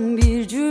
bir cümle.